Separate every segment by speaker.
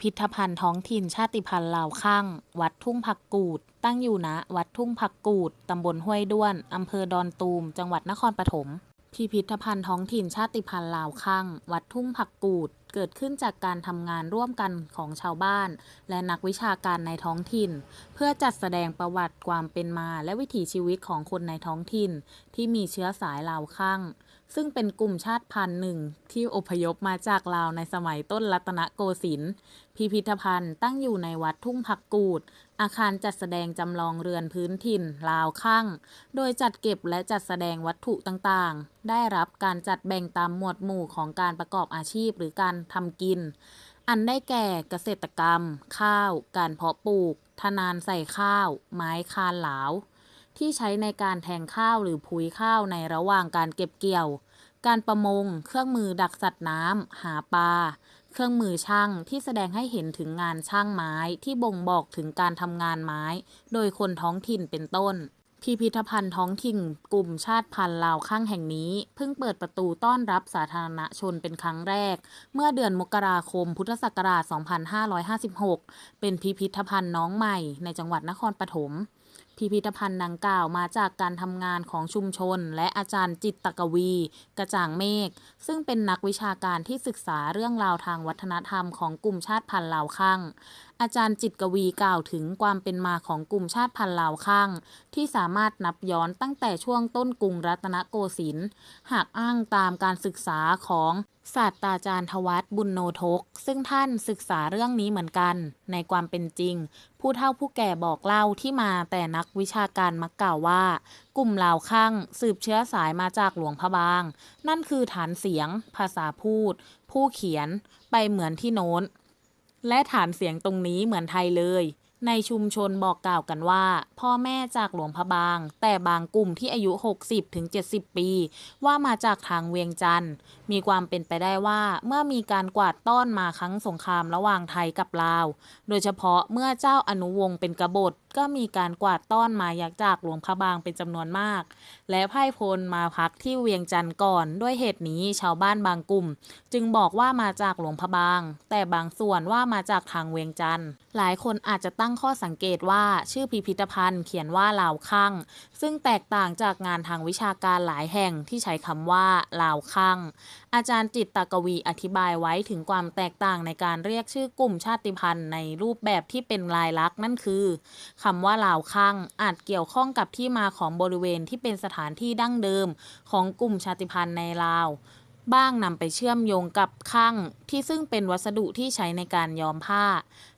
Speaker 1: พิธภัณฑ์ท้องถิ่นชาติพันธุ์ลาวข้าง วัดทุ่งผักกูด ตั้งอยู่ณวัดทุ่งผักกูด ตำบลห้วยด้วน อำเภอดอนตูม จังหวัดนครปฐม พิพิธภัณฑ์ท้องถิ่นชาติพันธุ์ลาวข้าง วัดทุ่งผักกูด เกิดขึ้นจากการทำงานร่วมกันของชาวบ้าน และนักวิชาการในท้องถิ่น เพื่อจัดแสดงประวัติความเป็นมาและวิถีชีวิตของคนในท้องถิ่น ที่มีเชื้อสายลาวข้าง ซึ่งเป็นกลุ่มชาติพันธุ์หนึ่งที่อพยพมาจากลาวในสมัยต้นรัตนโกสินทร์ พิพิธภัณฑ์ตั้งอยู่ในวัดทุ่งผักกูด อาคารจัดแสดงจำลองเรือนพื้นถิ่น ลาวข้าง โดยจัดเก็บและจัดแสดงวัตถุต่างๆ ได้รับการจัดแบ่งตามหมวดหมู่ของการประกอบอาชีพหรือการทำกิน อันได้แก่เกษตรกรรม ข้าว การเพาะปลูก ทนานใส่ข้าว ไม้คานหลาว ที่ใช้ในการแทงข้าวหรือพุยข้าวในระหว่างการเก็บเกี่ยว การประมง เครื่องมือดักสัตว์น้ำ หาปลา เครื่องมือช่างที่แสดงให้เห็นถึงงานช่างไม้ที่บ่งบอกถึงการทำงานไม้ โดยคนท้องถิ่นเป็นต้น พิพิธภัณฑ์ท้องถิ่นกลุ่มชาติพันธุ์ลาวข้างแห่งนี้ เพิ่งเปิดประตูต้อนรับสาธารณชนเป็นครั้งแรก เมื่อเดือนมกราคมพุทธศักราช 2556 เป็นพิพิธภัณฑ์น้องใหม่ในจังหวัดนครปฐม พิพิธภัณฑ์ดังกล่าวมาจากการทำงานของชุมชน และอาจารย์จิตตกวี กระจ่างเมฆซึ่งเป็นนักวิชาการที่ศึกษาเรื่องราวทางวัฒนธรรมของกลุ่มชาติพันธุ์ลาวข้างอาจารย์จิตกวีกล่าวถึงความเป็นมาของกลุ่มชาติพันธุ์ลาวข้าง ที่สามารถนับย้อนตั้งแต่ช่วงต้นกรุงรัตนโกสินทร์หากอ้างตามการศึกษาของศาสตราจารย์ทวัตบุญโนทก ซึ่งท่านศึกษาเรื่องนี้เหมือนกัน ในความเป็นจริง ผู้เฒ่าผู้แก่บอกเล่าที่มาแต่นักวิชาการมักกล่าวว่า กลุ่มลาวข้างสืบเชื้อสายมาจากหลวงพระบาง นั่นคือฐานเสียง ภาษาพูด ผู้เขียนไปเหมือนที่โน้น และฐานเสียงตรงนี้เหมือนไทยเลย ในชุมชนบอกกล่าวกันว่า พ่อแม่จากหลวงพระบาง แต่บางกลุ่มที่อายุ 60-70 ปี ว่ามาจากทางเวียงจันทร์มีความเป็นไปได้ว่าเมื่อมีการกวาดต้อนมาครั้งสงครามระหว่างไทยกับลาว โดยเฉพาะเมื่อเจ้าอนุวงศ์เป็นกบฏก็มีการกวาดต้อนมาอยากจากหลวงพระบางเป็นจำนวนมาก และไพ่พลมาพักที่เวียงจันทร์ก่อน ด้วยเหตุนี้ชาวบ้านบางกลุ่ม จึงบอกว่ามาจากหลวงพระบาง แต่บางส่วนว่ามาจากทางเวียงจันทร์หลายคนอาจจะตั้งข้อสังเกตว่าชื่อพิพิธภัณฑ์เขียนว่าลาวข้างซึ่งแตกต่างจากงานทางวิชาการหลายแห่งที่ใช้คำว่าลาวข้างอาจารย์จิตตกวีอธิบายไว้ถึงความแตกต่างในการเรียกชื่อกลุ่มชาติพันธุ์ในรูปแบบที่เป็นลายลักษณ์นั่นคือคำว่าลาวข้างอาจเกี่ยวข้องกับที่มาของบริเวณที่เป็นสถานที่ดั้งเดิม ของกลุ่มชาติพันธุ์ในลาว บ้างนำไปเชื่อมโยงกับข้างที่ซึ่งเป็นวัสดุที่ใช้ในการย้อมผ้า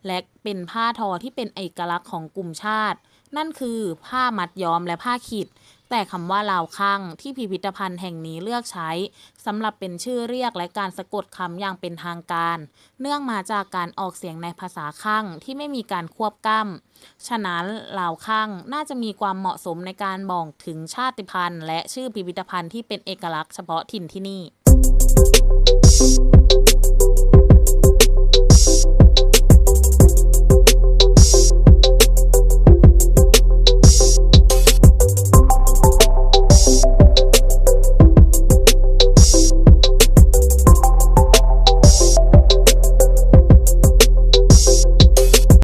Speaker 1: และเป็นผ้าทอที่เป็นเอกลักษณ์ของกลุ่มชาติ นั่นคือผ้ามัดย้อมและผ้าขีด แต่คำว่าลาวข้างที่พิพิธภัณฑ์แห่งนี้เลือกใช้สำหรับเป็นชื่อเรียกและการสะกดคำอย่างเป็นทางการ เนื่องมาจากการออกเสียงในภาษาข้างที่ไม่มีการควบกล้ำฉะนั้นลาวข้างน่าจะมีความเหมาะสมในการบอกถึงชาติพันธุ์ และชื่อพิพิธภัณฑ์ที่เป็นเอกลักษณ์เฉพาะถิ่นที่นี่